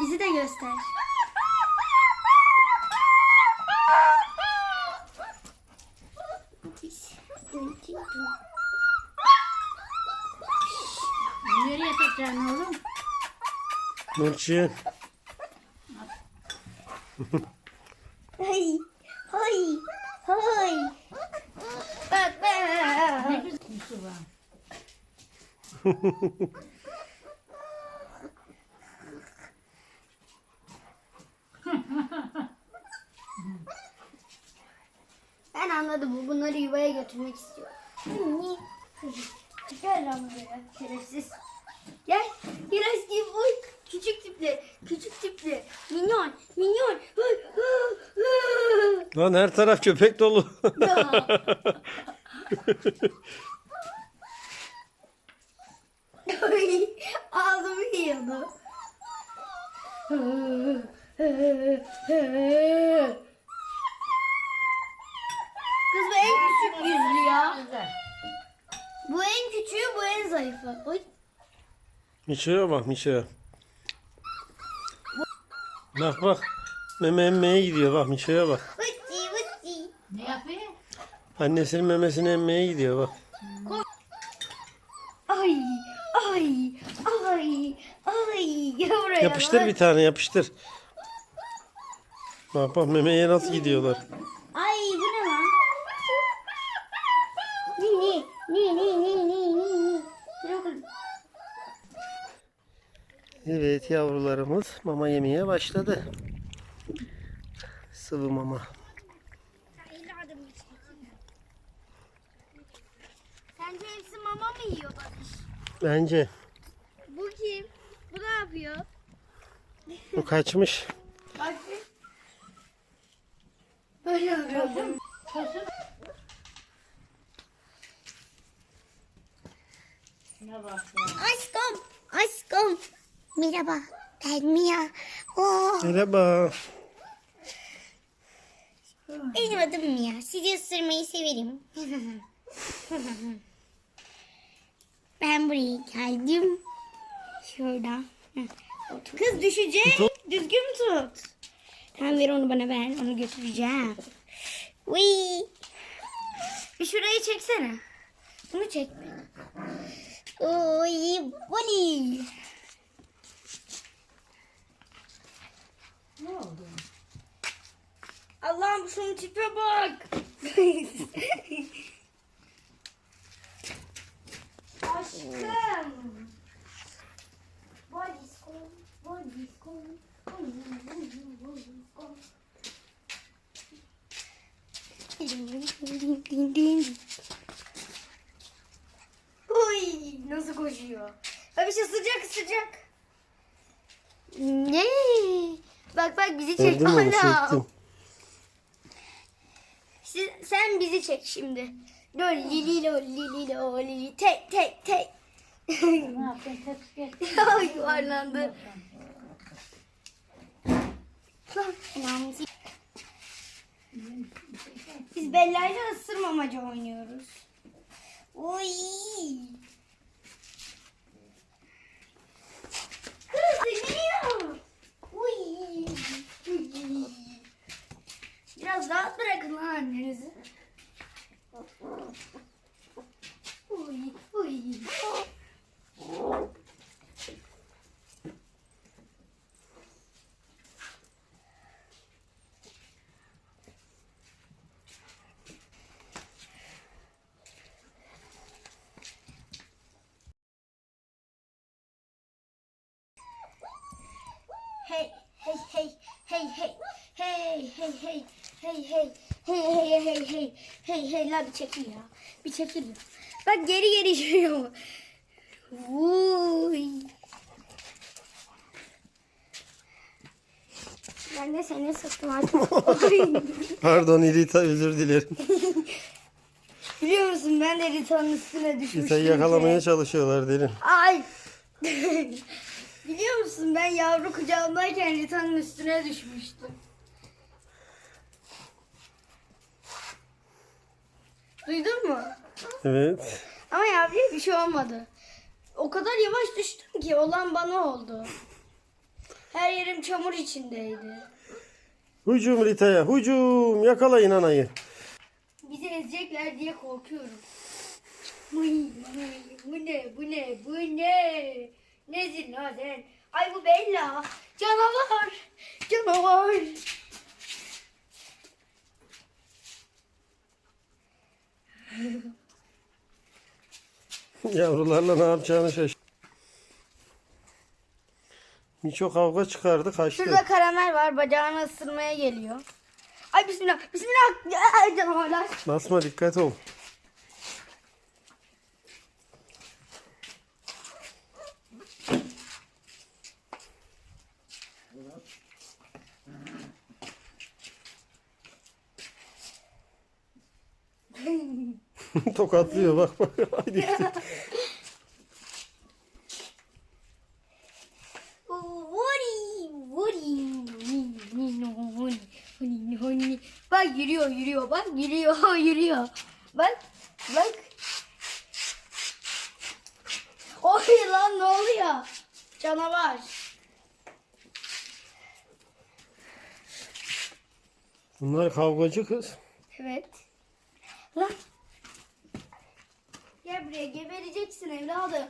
Bizi de göster. Nereye takacaksın oğlum? Nurçin. Hay, hay, hay. Bak bak. Ne güzel bir su var. Ben anladım bu bunları yuvaya götürmek istiyor. Gel lan buraya şerefsiz. Gel. Gel eski boy. Küçük tipli. Küçük tipli. Minyon. Minyon. Lan her taraf köpek dolu. Ağzımı yiyordu. Kız bu en küçük yüzlü ya. Bu en küçüğü bu en zayıfı. Oy. Miço'ya bak Miço'ya. Bak bak. Meme emmeye gidiyor bak Miço'ya bak. Vıcci vıcci. Ne yapıyor? Annesinin memesini emmeye gidiyor bak. Ay ay ay buraya. Yapıştır bir tane yapıştır. Bak bak memeye nasıl gidiyorlar. Ay bu ne lan? Ni ni ni ni ni ni ni. Bakalım. Evet yavrularımız mama yemeye başladı. Sıvı mama. Sence hepsi mama mı yiyor Barış? Bence Bu kim? Bu ne yapıyor? Bu kaçmış. Böyle ya. Aşkım, aşkım. Merhaba, ben Mia. Oh, Merhaba. benim adım Mia. Sizi ısırmayı severim. ben buraya geldim. Şurada. Kız düşecek. Düzgün tut. Tamam ver onu bana ver. Onu götüreceğim. Uy. Bir şurayı çeksene. Bunu çek. Oy, boli. Ne oldu? Allah'ım şunun tipe bak. Aşkım. Uy, nasıl koşuyor? Ha bir şey sıcak sıcak. Ne? Bak bak bizi çek. Gördün mü onu çektim. Siz, sen bizi çek şimdi. Lol lili lol lili lol lili tek tek tek. Ne. Ay, Yuvarlandı. Aslan. Önemlisi. Biz Bella ile ısırmamaca oynuyoruz. Oy. Kızıyor. Oy. Biraz rahat bırakın lan annenizi. Oy, oy. Hey, hey, hey, hey, hey, hey, hey, hey, hey, hey, hey, hey, hey, hey, hey, hey, la bir çekil ya. Bir çekil ya. Bak geri geri yürüyor. Uy. Ben de seni sıktım artık. Pardon İrita özür dilerim. Biliyor musun ben de Rita'nın üstüne düşmüştüm. İrita'yı yakalamaya çalışıyorlar derin. Ay. Biliyor musun ben yavru kucağımdayken Rita'nın üstüne düşmüştüm. Duydun mu? Evet. Ama ya bir bir şey olmadı. O kadar yavaş düştüm ki olan bana oldu. Her yerim çamur içindeydi. Hücum Rita'ya. Hücum. Yakalayın anayı. Bizi ezecekler diye korkuyorum. Uy, uy, bu ne, bu ne, bu ne? Nesin lan sen? Ay bu Bella. Canavar. Canavar. Yavrularla ne yapacağını şaşırdı. Miço kavga çıkardı kaçtı. Şurada karamel var. Bacağını ısırmaya geliyor. Ay bismillah. Bismillah. Ay, canavarlar. Basma dikkat ol. Tokatlıyor bak bak. Haydi. Bak yürüyor, yürüyor, bak yürüyor, yürüyor. Bak, bak. Oy lan ne oluyor? Canavar. Bunlar kavgacı kız. Evet. Lan. Buraya gebereceksin evladım.